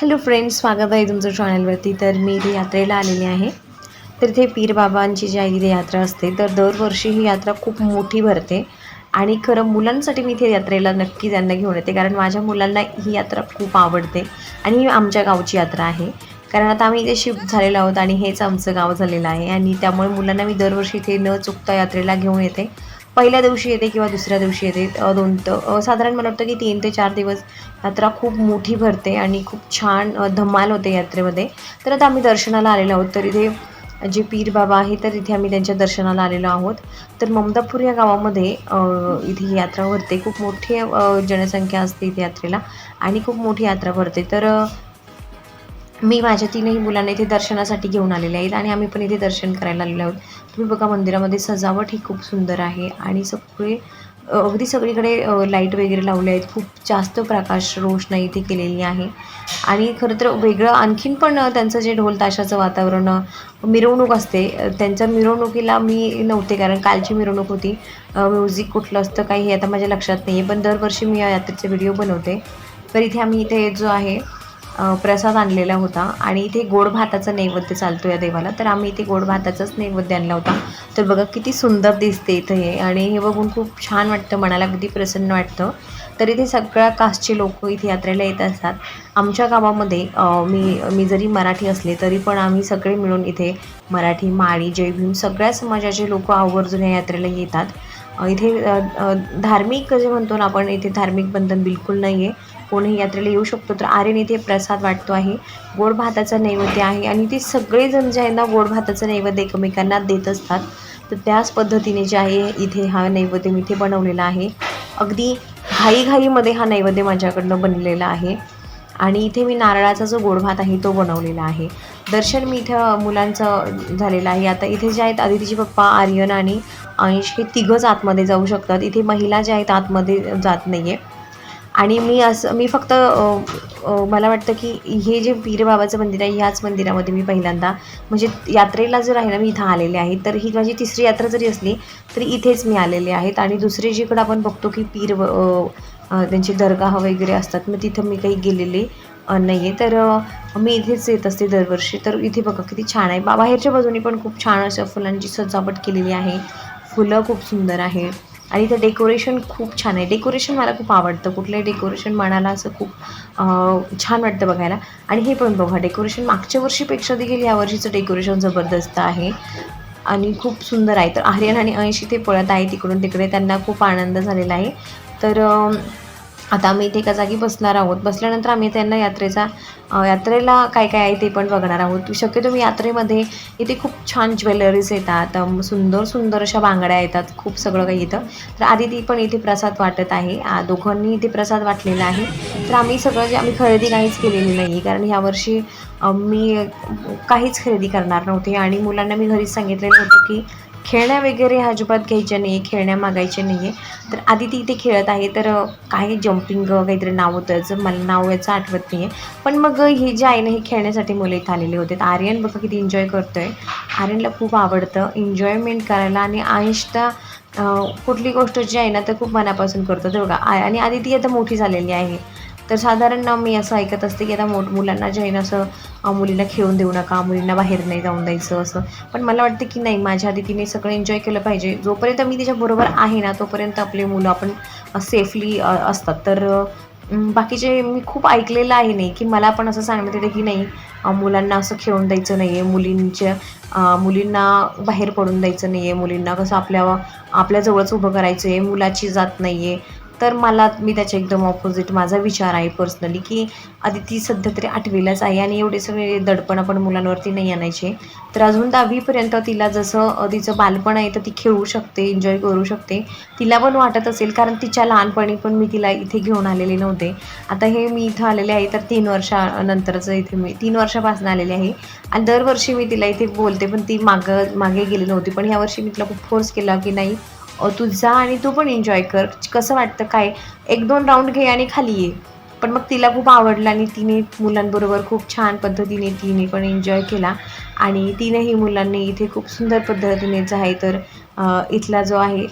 Hello friends स्वागत आहे तुमचं चॅनलवरती. तर मी इथे यात्रेला आलेली आहे. तर इथे पीरबाबांची जी आहे तिथे यात्रा असते. तर दरवर्षी ही यात्रा खूप मोठी भरते. आणि खरं मुलांसाठी मी इथे यात्रेला नक्की त्यांना घेऊन येते. कारण माझ्या मुलांना ही यात्रा खूप आवडते. आणि ही आमच्या गावची यात्रा आहे. कारण आता आम्ही इथे शिफ्ट झालेलो आहोत आणि हेच आमचं गाव झालेलं आहे. आणि त्यामुळे मुलांना मी दरवर्षी इथे न चुकता यात्रेला घेऊन येते. पहिल्या दिवशी येते किंवा दुसऱ्या दिवशी येते. दोन साधारण मला वाटतं की तीन ते चार दिवस यात्रा खूप मोठी भरते आणि खूप छान धमाल होते यात्रेमध्ये. तर आता आम्ही दर्शनाला आलेलो आहोत. तर इथे जे पीर बाबा आहे तर इथे आम्ही त्यांच्या दर्शनाला आलेलो आहोत. तर ममदापूर या गावामध्ये इथे यात्रा भरते. खूप मोठी जनसंख्या असते इथे यात्रेला आणि खूप मोठी यात्रा भरते. तर मी माझ्या तीनही मुलांना इथे दर्शनासाठी घेऊन आलेले आहेत आणि आम्ही पण इथे दर्शन करायला आलेलो आहोत. तुम्ही बघा मंदिरामध्ये सजावट ही खूप सुंदर आहे आणि सगळे अगदी सगळीकडे लाइट वगैरे लावले आहेत. खूप जास्त प्रकाश रोषणाई इथे केलेली आहे. आणि खरं तर वेगळं आणखीन पण त्यांचं जे ढोल ताशाचं वातावरण मिरवणूक असते. त्यांच्या मिरवणुकीला मी नव्हते कारण कालची मिरवणूक होती. म्युझिक कुठलं असतं काही हे आता माझ्या लक्षात नाही आहे पण दरवर्षी मी या यात्रेचे व्हिडिओ बनवते. तर इथे आम्ही इथे जो आहे प्रसाद आणलेला होता आणि इथे गोड भाताचा नैवेद्य चालतो या देवाला. तर आम्ही इथे गोड भाताचाच नैवेद्य आणला होता. तर बघा किती सुंदर दिसते इथे हे आणि हे बघून खूप छान वाटतं मनाला अगदी प्रसन्न वाटतं. तर इथे सगळ्या कास्टचे लोक इथे यात्रेला येत असतात. आमच्या गावामध्ये मी मी जरी मराठी असले तरी पण आम्ही सगळे मिळून इथे मराठी माळी जयभीम सगळ्या समाजाचे लोक आवर्जून या यात्रेला येतात. इथे धार्मिक जे म्हणतो ना आपण इथे धार्मिक बंधन बिलकुल नाही आहे कोणीही यात्रेला येऊ शकतो. तर आर्यन इथे प्रसाद वाटतो आहे. गोड भाताचा नैवेद्य आहे आणि ते सगळेजण जे आहे ना गोड भाताचं नैवेद्य एकमेकांना देत असतात. तर त्याच पद्धतीने जे आहे इथे हा नैवेद्य मी इथे बनवलेला आहे. अगदी घाईघाईमध्ये हा नैवेद्य माझ्याकडनं बनलेला आहे. आणि इथे मी नारळाचा जो गोड भात आहे तो बनवलेला आहे. दर्शन मी इथं मुलांचं झालेलं आहे. आता इथे जे आहेत आदितीचे पप्पा आर्यन आणि अंश हे तिघंच आतमध्ये जाऊ शकतात. इथे महिला ज्या आहेत आतमध्ये जात नाही आहे आणि मी असं मी फक्त मला वाटतं की हे जे पीरबाबाचं मंदिर आहे ह्याच मंदिरामध्ये मी पहिल्यांदा म्हणजे यात्रेला जर आहे ना मी इथं आलेले आहे तर ही माझी तिसरी यात्रा जरी असली तरी इथेच मी आलेले आहेत. आणि दुसरी जिकडं आपण बघतो की पीर त्यांची दरगाह वगैरे असतात मग तिथं मी काही गेलेले नाही आहे तर मी इथेच येत असते दरवर्षी. तर इथे बघा किती छान आहे. बा बाहेरच्या बाजूनी पण खूप छान अशा फुलांची सजावट केलेली आहे. फुलं खूप सुंदर आहे. आणि इथं डेकोरेशन खूप छान आहे. डेकोरेशन मला खूप आवडतं. कुठलंही डेकोरेशन मनाला असं खूप छान वाटतं बघायला. आणि हे पण बघा डेकोरेशन मागच्या वर्षीपेक्षा देखील या वर्षीचं डेकोरेशन जबरदस्त आहे. आणि खूप सुंदर आहे. तर आर्यन आणि अंश इथे पळत आहे तिकडून तिकडे. त्यांना खूप आनंद झालेला आहे. तर आता आम्ही इथे एका जागी बसणार आहोत. बसल्यानंतर आम्ही त्यांना यात्रेचा यात्रेला काय काय आहे ते पण बघणार आहोत. शक्यतो मी यात्रेमध्ये इथे खूप छान ज्वेलरीज येतात सुंदर सुंदर अशा बांगड्या येतात खूप सगळं काही येतं तर आधी ती पण इथे प्रसाद वाटत आहे. दोघांनी इथे प्रसाद वाटलेला आहे. तर आम्ही सगळं जे आम्ही खरेदी काहीच केलेली नाही कारण ह्यावर्षी मी काहीच खरेदी करणार नव्हते. आणि मुलांना मी घरीच सांगितलेलं होतं की खेळण्या वगैरे अजिबात घ्यायच्या नाही आहे खेळण्या मागायच्या नाही आहे तर आधी ती इथे खेळत आहे तर काही जम्पिंग काहीतरी नाव होतं याचं मला नाव याचं आठवत नाही आहे पण मग हे जे आहे ना हे खेळण्यासाठी मुलं इथे आलेले होते तर आर्यन बघा किती एन्जॉय करतोय. आर्यनला खूप आवडतं एन्जॉयमेंट करायला आणि आयुष्यता कुठली गोष्ट जी आहे ना तर खूप मनापासून करतो. तर बघा आ- आणि आधी ती आता मोठी झालेली आहे. तर साधारण मी असं ऐकत असते की आता मोठ मुलांना जे आहे ना असं मुलींना खेळून देऊ नका मुलींना बाहेर नाही जाऊन द्यायचं असं. पण मला वाटतं की नाही माझ्या आधी तिने सगळं एन्जॉय केलं पाहिजे. जोपर्यंत मी तिच्याबरोबर आहे ना तोपर्यंत आपली मुलं आपण सेफली असतात. तर बाकीचे मी खूप ऐकलेलं आहे नाही की मला पण असं सांगण्यात येतं की नाही मुलांना असं खेळून द्यायचं नाही आहे मुलींच्या मुलींना बाहेर पडून द्यायचं नाही आहे मुलींना कसं आपल्या आपल्याजवळच उभं करायचं आहे मुलाची जात नाही आहे तर मला मी त्याच्या एकदम ऑपोजिट माझा विचार आहे पर्सनली की आधी ती सध्या तरी आठवीलाच आहे आणि एवढे सगळे दडपण आपण मुलांवरती नाही आणायचे. तर अजून दहावीपर्यंत तिला जसं तिचं बालपण आहे तर ती खेळू शकते एन्जॉय करू शकते. तिला पण वाटत असेल कारण तिच्या लहानपणी पण मी तिला इथे घेऊन आलेले नव्हते. आता हे मी इथं आलेले आहे तर तीन वर्षानंतरचं इथे मी तीन वर्षापासून आलेले आहे. आणि दरवर्षी मी तिला इथे बोलते पण ती मागं मागे गेली नव्हती. पण ह्यावर्षी मी तिला खूप फोर्स केला की नाही तू जा आणि तू पण एन्जॉय कर. कसं वाटतं काय? एक दोन राऊंड घे आणि खाली ये. पण मग तिला खूप आवडलं आणि तिने मुलांबरोबर खूप छान पद्धतीने तिने पण एन्जॉय केला. आणि तिनेही मुलांनी इथे खूप सुंदर पद्धतीने जे आहे तर इथला जो आहे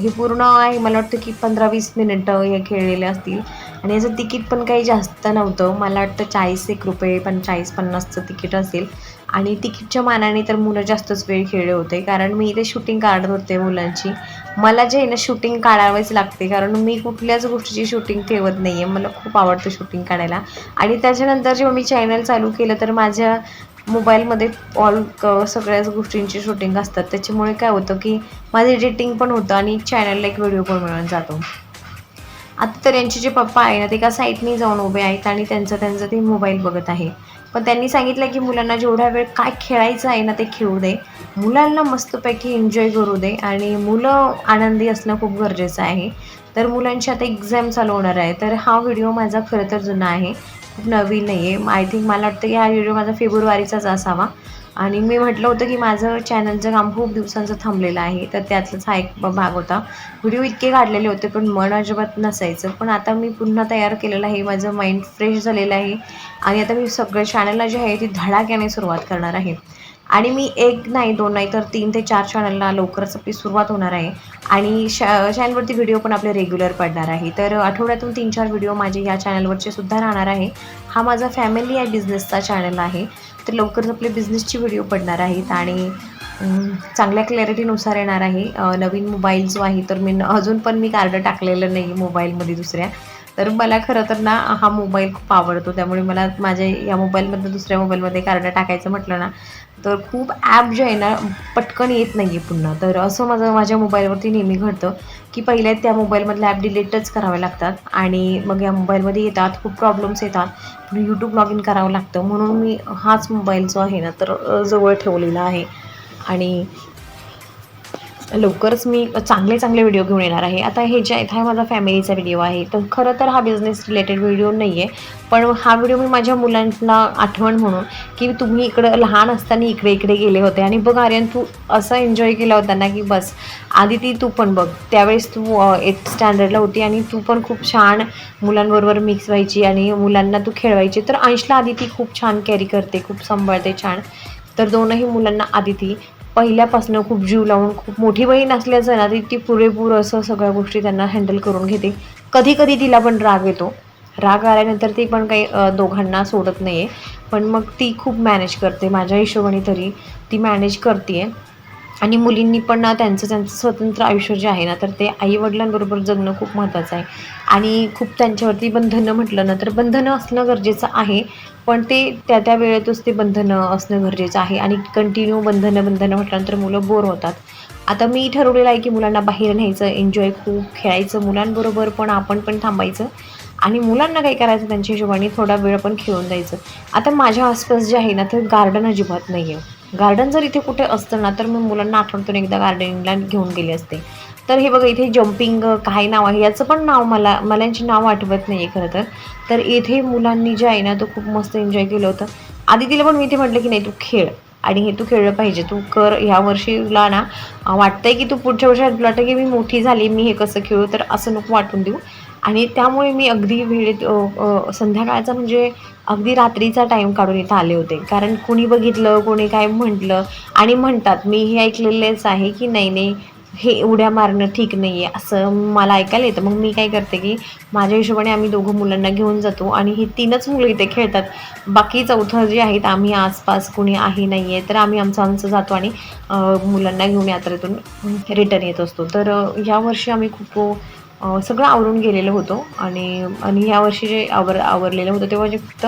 हे पूर्ण आहे मला वाटतं की पंधरा वीस मिनिटं हे खेळलेले असतील. आणि याचं तिकीट पण काही जास्त नव्हतं. मला वाटतं चाळीस एक रुपये पण चाळीस पन्नासचं तिकीट असेल. आणि तिकीटच्या मानाने तर मुलं जास्तच वेळ खेळले होते. कारण मी इथे शूटिंग काढत होते मुलांची. मला जे आहे ना शूटिंग काढावीच लागते. कारण मी कुठल्याच गोष्टीची शूटिंग ठेवत नाही आहे मला खूप आवडतं शूटिंग काढायला. आणि त्याच्यानंतर जेव्हा मी चॅनल चालू केलं तर माझ्या मोबाईलमध्ये ऑल क सगळ्याच गोष्टींची शूटिंग असतात. त्याच्यामुळे काय होतं की माझं एडिटिंग पण होतं आणि चॅनलला एक व्हिडिओ पण मिळून जातो. आता तर यांचे जे पप्पा आहे ना ते एका साईडनी जाऊन उभे आहेत आणि त्यांचं त्यांचं ते मोबाईल बघत आहे. पण त्यांनी सांगितलं की मुलांना जेवढा वेळ काय खेळायचं आहे ना ते खेळू दे. मुलांना मस्तपैकी एन्जॉय करू दे आणि मुलं आनंदी असणं खूप गरजेचं आहे. तर मुलांची आता एक्झाम चालू होणार आहे. तर हा व्हिडिओ माझा खरं तर जुना आहे. खूप नवीन नाही आहे. आय थिंक मला वाटतं की हा व्हिडिओ माझा फेब्रुवारीचाच असावा. आणि मी म्हटलं होतं की माझं चॅनलचं काम खूप दिवसांचं थांबलेलं आहे. तर त्यातलाच हा एक भाग होता. व्हिडिओ इतके काढलेले होते पण मन अजिबात नसायचं. पण आता मी पुन्हा तयार केलेलं आहे. माझं माइंड फ्रेश झालेलं आहे. आणि आता मी सगळं चॅनलला जे आहे ती धडाक्याने सुरुवात करणार आहे. आणि मी एक नाही दोन नाही तर तीन ते चार चॅनलला लवकरच आपली सुरुवात होणार आहे. आणि शा चॅनलवरती व्हिडिओ पण आपले रेग्युलर पडणार आहे. तर आठवड्यातून तीन चार व्हिडिओ माझे या चॅनलवरचे सुद्धा राहणार आहे. हा माझा फॅमिली आहे बिझनेसचा चॅनल आहे. तर लवकरच आपले बिझनेसचे व्हिडिओ पडणार आहेत आणि चांगल्या क्लॅरिटीनुसार येणार आहे. नवीन मोबाईल जो आहे तर मी अजून पण मी कार्ड टाकलेलं नाही मोबाईलमध्ये दुसऱ्या. तर मला खरं तर ना हा मोबाईल खूप आवडतो. त्यामुळे मला माझ्या या मोबाईलमधनं दुसऱ्या मोबाईलमध्ये कार्ड टाकायचं म्हटलं ना तर खूप ॲप जे आहे ना पटकन येत नाही आहे पुन्हा. तर असं माझं माझ्या मोबाईलवरती नेहमी घडतं की पहिले त्या मोबाईलमधल्या ॲप डिलीटच करावे लागतात आणि मग या मोबाईलमध्ये येतात खूप प्रॉब्लेम्स येतात. यूट्यूब लॉग इन करावं लागतं. म्हणून मी हाच मोबाईल जो आहे ना तर जवळ ठेवलेला आहे. आणि लवकरच मी चांगले चांगले व्हिडिओ घेऊन येणार आहे. आता हे जे आहेत हा माझा फॅमिलीचा व्हिडिओ आहे. तर खरं तर हा बिझनेस रिलेटेड व्हिडिओ नाही आहे पण हा व्हिडिओ मी माझ्या मुलांना आठवण म्हणून की तुम्ही इकडं लहान असताना इकडे इकडे गेले होते. आणि बघ आर्यन तू असं एन्जॉय केला होता ना की बस आधी ती तू पण बघ. त्यावेळेस तू एट स्टँडर्डला होती आणि तू पण खूप छान मुलांबरोबर मिक्स व्हायची आणि मुलांना तू खेळवायची. तर अंशला आधी ती खूप छान कॅरी करते खूप सांभाळते छान. तर दोनही मुलांना आदिती पहिल्यापासून खूप जीव लावून खूप मोठी बहीण असल्याचं ना ती ती पुरेपूर असं सगळ्या गोष्टी त्यांना हँडल करून घेते. कधी कधी तिला पण राग येतो. राग आल्यानंतर ती पण काही दोघांना सोडत नाही आहे पण मग ती खूप मॅनेज करते. माझ्या हिशोबाने तरी ती मॅनेज करते आहे आणि मुलींनी पण ना त्यांचं त्यांचं स्वतंत्र आयुष्य जे आहे ना तर ते आईवडिलांबरोबर जगणं खूप महत्त्वाचं आहे. आणि खूप त्यांच्यावरती बंधनं म्हटलं ना तर बंधनं असणं गरजेचं आहे. पण ते त्या त्या वेळेतच ते बंधनं असणं गरजेचं आहे. आणि कंटिन्यू बंधनं बंधनं म्हटल्यानंतर मुलं बोर होतात. आता मी ठरवलेलं आहे की मुलांना बाहेर न्यायचं एन्जॉय खूप खेळायचं मुलांबरोबर पण आपण पण थांबायचं. आणि मुलांना काय करायचं त्यांच्या हिशोबाने थोडा वेळ पण खेळून द्यायचं. आता माझ्या आसपास जे आहे ना ते गार्डन अजिबात नाही आहे गार्डन जर इथे कुठे असतं ना तर मी मुलांना आठवणतून एकदा गार्डनिंगला घेऊन गेले असते. तर हे बघा इथे जम्पिंग काय नाव आहे याचं पण नाव मला मला यांची नाव आठवत नाही आहे खरं तर. तर इथे मुलांनी जे आहे ना तो खूप मस्त एन्जॉय केलं होतं. आधी तिला पण मी इथे म्हटलं की नाही तू खेळ. आणि हे तू खेळलं पाहिजे तू कर. ह्या वर्षी तुला ना वाटतंय की तू पुढच्या वर्षात तुला वाटतं की मी मोठी झाली मी हे कसं खेळू तर असं नको वाटून देऊ. आणि त्यामुळे मी अगदी वेळेत संध्याकाळचा म्हणजे अगदी रात्रीचा टाईम काढून इथं आले होते. कारण कुणी बघितलं कोणी काय म्हटलं आणि म्हणतात मी हे ऐकलेलेच आहे की नाही नाही हे उड्या मारणं ठीक नाही आहे असं मला ऐकायला येतं. मग मी काय करते की माझ्या हिशोबाने आम्ही दोघं मुलांना घेऊन जातो आणि ही तीनच मुलं इथे खेळतात. बाकी चौथं जे आहेत आम्ही आसपास कुणी आहे नाही आहे तर आम्ही आमचं आमचं जातो आणि मुलांना घेऊन यात्रेतून रिटर्न येत असतो. तर यावर्षी आम्ही खूप सगळं आवरून गेलेलं होतं. आणि आणि यावर्षी जे आवर आवरलेलं होतं तेव्हा जे फक्त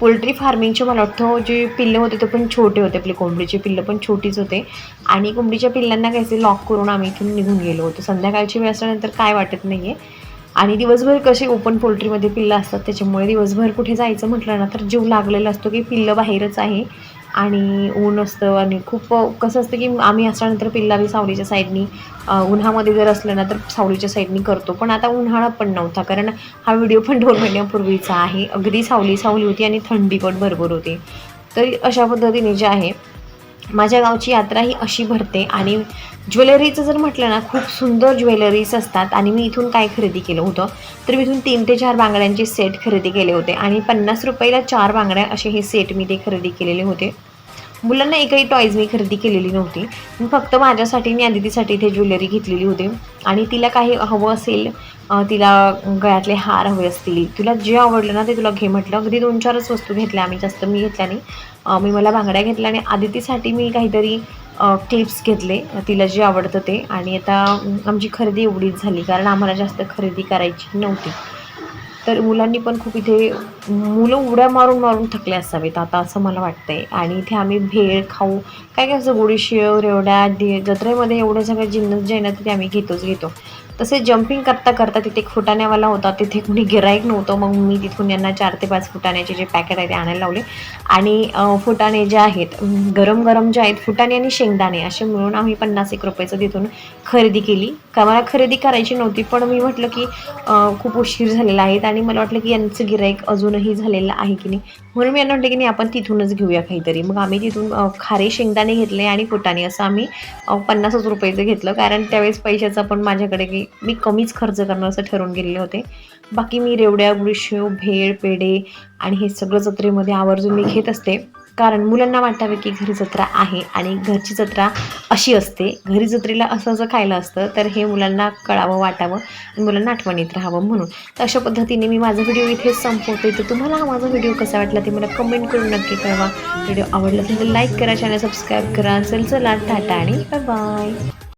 पोल्ट्री फार्मिंगचे मला वाटतं जे पिल्लं होते ते पण छोटे होते. आपले कोंबडीचे पिल्लं पण छोटीच होते. आणि कोंबडीच्या पिल्लांना काहीतरी लॉक करून आम्ही इथून निघून गेलो होतो. संध्याकाळची वेळ असल्यानंतर काय वाटत नाही आहे आणि दिवसभर कसे ओपन पोल्ट्रीमध्ये पिल्लं असतात त्याच्यामुळे दिवसभर कुठे जायचं म्हटलं ना तर जीव लागलेला असतो की पिल्लं बाहेरच आहे. आणि ऊन असतं आणि खूप कसं असतं की आम्ही असल्यानंतर पिल्लावी सावलीच्या साईडनी उन्हामध्ये जर असलं ना तर सावलीच्या साईडनी करतो. पण आता उन्हाळा पण नव्हता कारण हा व्हिडिओ पण दोन महिन्यापूर्वीचा आहे. अगदी सावली सावली होती आणि थंडी पण भरपूर होती. तर अशा पद्धतीने जे आहे माझ्या गावची यात्रा ही अशी भरते आणि ज्वेलरीचं जर म्हटलं ना खूप सुंदर ज्वेलरीज असतात आणि मी इथून काय खरेदी केलं होतं तर मी इथून तीन ते चार बांगड्यांचे सेट खरेदी केले होते आणि पन्नास रुपयाला चार बांगड्या असे हे सेट मी ते खरेदी केलेले होते. मुलांना एकही टॉईज मी खरेदी केलेली नव्हती. मी फक्त माझ्यासाठी आणि आदितीसाठी इथे ज्वेलरी घेतलेली होती. आणि तिला काही हवं असेल तिला गळ्यातले हार हवे असतील तुला जे आवडलं ना ते तुला घे म्हटलं. अगदी दोन चारच वस्तू घेतल्या आम्ही जास्त मी घेतल्या नाही. मी मला बांगड्या घेतल्या आणि आदितीसाठी मी काहीतरी क्लिप्स घेतले तिला जे आवडतं ते. आणि आता आमची खरेदी एवढीच झाली कारण आम्हाला जास्त खरेदी करायची नव्हती. तर मुलांनी पण खूप इथे मुलं उड्या मारून मारून थकले असावेत. आता असं मला वाटतंय. आणि इथे आम्ही भेळ खाऊ काय काय असं गोडीशेव रेवड्या दे जत्रेमध्ये एवढे सगळे जिन्नस जे आहे ना ते आम्ही घेतोच घेतो. तसे जम्पिंग करता करता तिथे एक फुटाण्यावाला होता. तिथे कुणी गिराईक नव्हतं. मग मी तिथून यांना चार ते पाच फुटाण्याचे जे पॅकेट आहे ते आणायला लावले. आणि फुटाणे जे आहेत गरम गरम जे आहेत फुटाणे आणि शेंगदाणे असे मिळून आम्ही पन्नास एक रुपयाचं तिथून खरेदी केली. का मला खरेदी करायची नव्हती पण मी म्हटलं की खूप उशीर झालेला आहे आणि मला वाटलं की यांचं गिराईक अजूनही झालेलं आहे की नाही. म्हणून मी यांना वाटलं की नाही आपण तिथूनच घेऊया काहीतरी. मग आम्ही तिथून खारे शेंगदाणे घेतले आणि फुटाणे असं आम्ही पन्नासच रुपयाचं घेतलं. कारण त्यावेळेस पैशाचा पण माझ्याकडे की मी कमीच खर्च करणं असं ठरवून गेलेले होते. बाकी मी रेवड्या गुडशेव भेळ पेढे आणि हे सगळं जत्रेमध्ये आवर्जून मी घेत असते. कारण मुलांना वाटावे की घरी जत्रा आहे आणि घरची जत्रा अशी असते. घरी जत्रेला असं असं खायला असतं तर हे मुलांना कळावं वाटावं आणि मुलांना आठवणीत राहावं म्हणून. तर अशा पद्धतीने मी माझा व्हिडिओ इथेच संपवते. तर तुम्हाला हा माझा व्हिडिओ कसा वाटला ते मला कमेंट करून नक्की कळवा. व्हिडिओ आवडला असेल तर लाईक करा चॅनल सबस्क्राईब करा. चल चला टाटा आणि बाय बाय